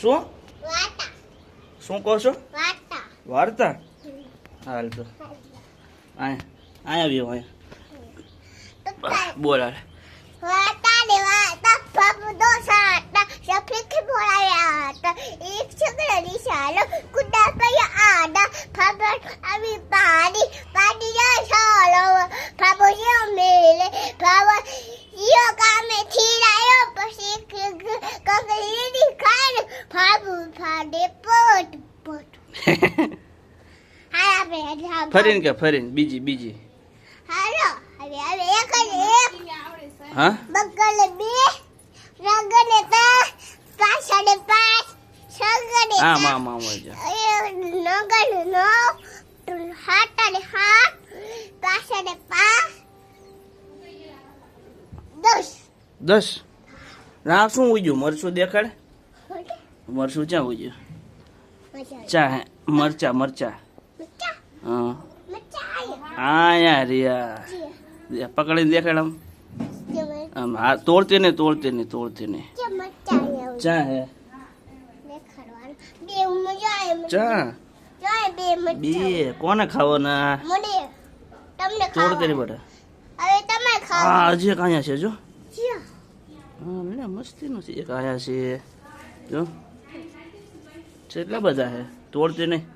શું? શું કહો છો? વાર્તા. હાલ તો. આય આવ્યો અહીંયા બોલ હાલ. વાટા ને વાટા પપ્પુ દો સફેદ કે હતા. એક છોકરાની સાલો કુડા પૈયા આડા આવી પાડી પાડી જાય સાલો ફરીને કે ફરીને બીજી બીજી. હાલો હવે હવે એક જ એક. હા? આમ આમ દસ. ના શું ઉજ્યું? મરશું દેખાડ? મરશું ક્યાં ઉજ્યું? ચા હે મરચા. મરચા? હા. યા આયા? રિયા. પકડીને દેખાડ આમ. હા તોડતી ને તોડતી ને તોડતી ને જે મચ્ચા આયા ચા હે. ચા? બે કોને ખાવાના? તોડતી ને બધા હા હજી એક અહીંયા છે જો. હા મસ્તી નથી એક આયા છે. જો. કેટલા બધા હે તોડતી નહીં